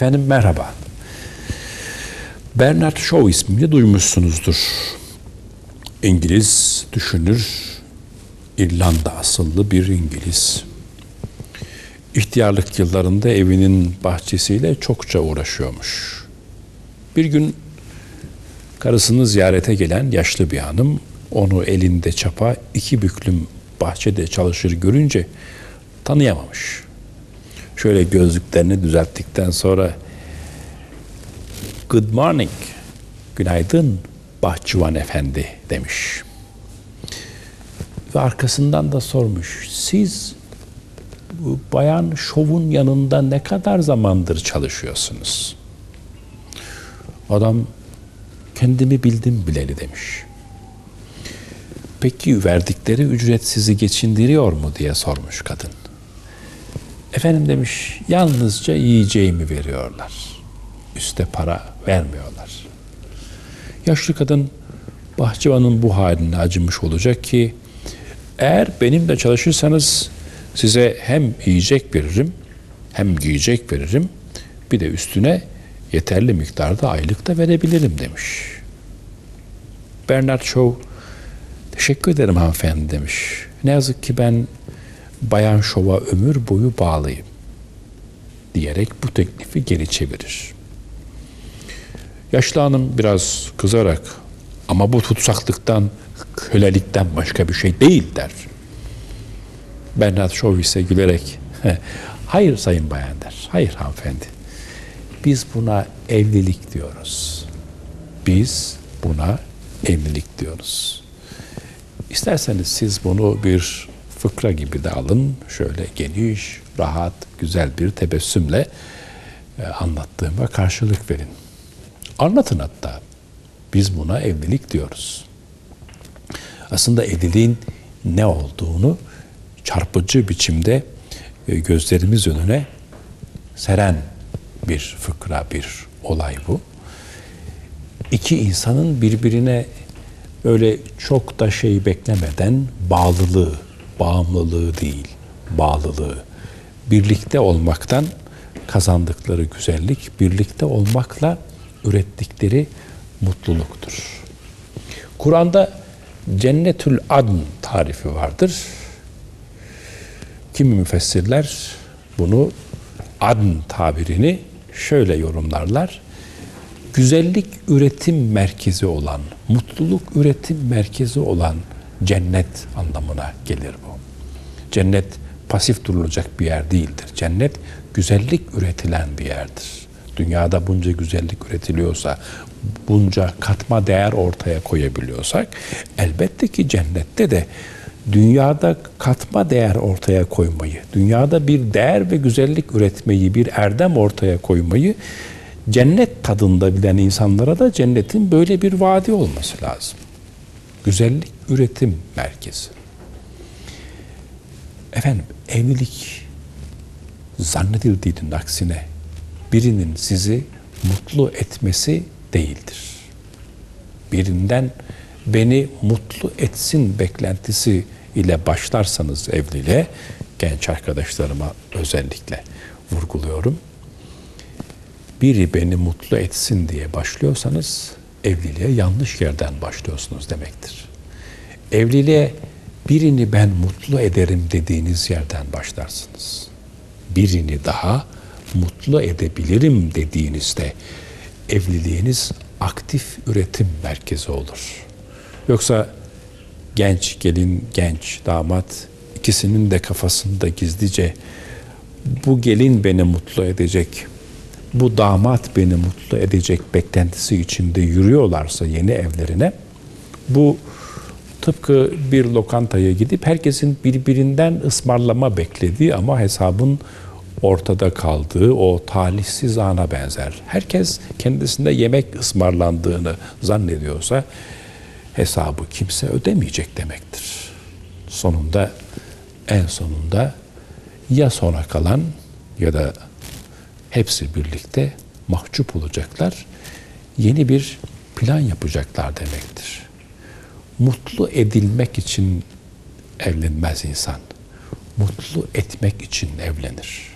Efendim merhaba. Bernard Shaw ismini duymuşsunuzdur. İngiliz düşünür, İrlanda asıllı bir İngiliz. İhtiyarlık yıllarında evinin bahçesiyle çokça uğraşıyormuş. Bir gün karısını ziyarete gelen yaşlı bir hanım onu elinde çapa iki büklüm bahçede çalışır görünce tanıyamamış. Şöyle gözlüklerini düzelttikten sonra Good morning, günaydın bahçıvan efendi demiş. Ve arkasından da sormuş, siz bu bayan şovun yanında ne kadar zamandır çalışıyorsunuz? Adam kendimi bildim bileli demiş. Peki verdikleri ücret sizi geçindiriyor mu diye sormuş kadın. Efendim demiş, yalnızca yiyeceğimi veriyorlar. Üste para vermiyorlar. Yaşlı kadın bahçıvanın bu haline acımış olacak ki eğer benimle çalışırsanız size hem yiyecek veririm hem giyecek veririm bir de üstüne yeterli miktarda aylık da verebilirim demiş. Bernard Shaw teşekkür ederim hanımefendi demiş. Ne yazık ki ben Bayan Shaw'a ömür boyu bağlıyım diyerek bu teklifi geri çevirir. Yaşlı hanım biraz kızarak ama bu tutsaklıktan, kölelikten başka bir şey değil der. Bernard Shaw ise gülerek hayır sayın bayan der. Hayır hanımefendi. Biz buna evlilik diyoruz. Biz buna evlilik diyoruz. İsterseniz siz bunu bir fıkra gibi de alın. Şöyle geniş, rahat, güzel bir tebessümle e, anlattığıma karşılık verin. Anlatın hatta. Biz buna evlilik diyoruz. Aslında evliliğin ne olduğunu çarpıcı biçimde e, gözlerimiz önüne seren bir fıkra, bir olay bu. İki insanın birbirine öyle çok da şey beklemeden bağlılığı, bağımlılığı değil, bağlılığı, birlikte olmaktan kazandıkları güzellik, birlikte olmakla ürettikleri mutluluktur. Kur'an'da cennetül adn tarifi vardır. Kimi müfessirler bunu adn tabirini şöyle yorumlarlar. Güzellik üretim merkezi olan, mutluluk üretim merkezi olan cennet anlamına gelir bu. Cennet pasif durulacak bir yer değildir. Cennet güzellik üretilen bir yerdir. Dünyada bunca güzellik üretiliyorsa, bunca katma değer ortaya koyabiliyorsak elbette ki cennette de dünyada katma değer ortaya koymayı, dünyada bir değer ve güzellik üretmeyi, bir erdem ortaya koymayı cennet tadında bilen insanlara da cennetin böyle bir vaadi olması lazım. Güzellik üretim merkezi. Efendim evlilik zannedildiğinin aksine birinin sizi mutlu etmesi değildir. Birinden beni mutlu etsin beklentisi ile başlarsanız evliliğe, genç arkadaşlarıma özellikle vurguluyorum. Biri beni mutlu etsin diye başlıyorsanız evliliğe yanlış yerden başlıyorsunuz demektir. Evliliğe birini ben mutlu ederim dediğiniz yerden başlarsınız. Birini daha mutlu edebilirim dediğinizde evliliğiniz aktif üretim merkezi olur. Yoksa genç gelin, genç damat ikisinin de kafasında gizlice bu gelin beni mutlu edecek, bu damat beni mutlu edecek beklentisi içinde yürüyorlarsa yeni evlerine bu tıpkı bir lokantaya gidip herkesin birbirinden ısmarlama beklediği ama hesabın ortada kaldığı o talihsiz ana benzer. Herkes kendisinde yemek ısmarlandığını zannediyorsa hesabı kimse ödemeyecek demektir. Sonunda en sonunda ya sona kalan ya da hepsi birlikte mahcup olacaklar. Yeni bir plan yapacaklar demektir. Mutlu edilmek için evlenmez insan. Mutlu etmek için evlenir.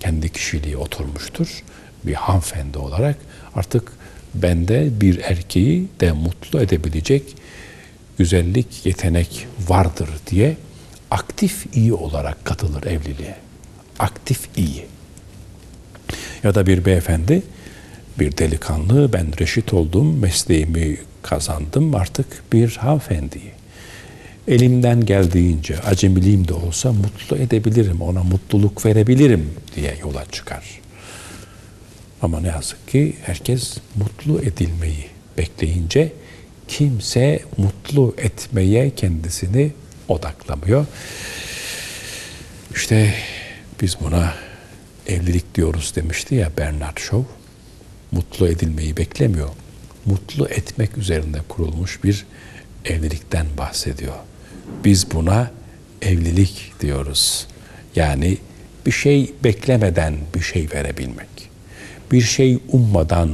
Kendi kişiliği oturmuştur bir hanımefendi olarak artık bende bir erkeği de mutlu edebilecek güzellik, yetenek vardır diye aktif iyi olarak katılır evliliğe. Aktif iyi. Ya da bir beyefendi, bir delikanlı, ben reşit oldum, mesleğimi kazandım, artık bir hanımefendiyi. Elimden geldiğince, acemiliğim de olsa mutlu edebilirim, ona mutluluk verebilirim diye yola çıkar. Ama ne yazık ki herkes mutlu edilmeyi bekleyince kimse mutlu etmeye kendisini odaklamıyor. İşte biz buna evlilik diyoruz demişti ya Bernard Shaw. Mutlu edilmeyi beklemiyor. Mutlu etmek üzerine kurulmuş bir evlilikten bahsediyor. Biz buna evlilik diyoruz. Yani bir şey beklemeden bir şey verebilmek. Bir şey ummadan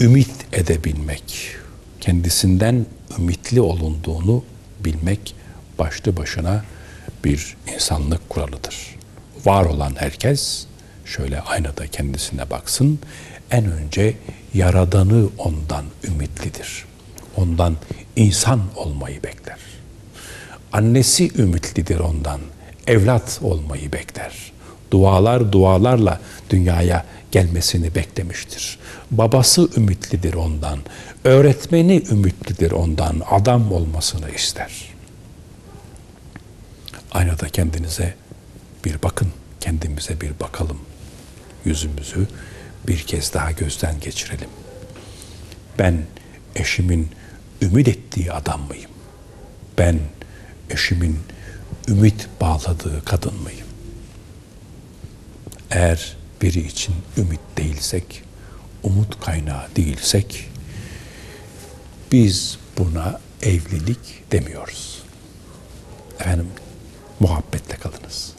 ümit edebilmek. Kendisinden ümitli olunduğunu bilmek başlı başına bir insanlık kuralıdır. Var olan herkes şöyle aynada kendisine baksın. En önce yaradanı ondan ümitlidir. Ondan insan olmayı bekler. Annesi ümitlidir ondan. Evlat olmayı bekler. Dualar dualarla dünyaya gelmesini beklemiştir. Babası ümitlidir ondan. Öğretmeni ümitlidir ondan. Adam olmasını ister. Aynada kendinize bir bakın. Kendimize bir bakalım. Yüzümüzü bir kez daha gözden geçirelim. Ben eşimin ümit ettiği adam mıyım? Ben eşimin ümit bağladığı kadın mıyım? Eğer biri için ümit değilsek, umut kaynağı değilsek, biz buna evlilik demiyoruz. Efendim, muhabbetle kalınız.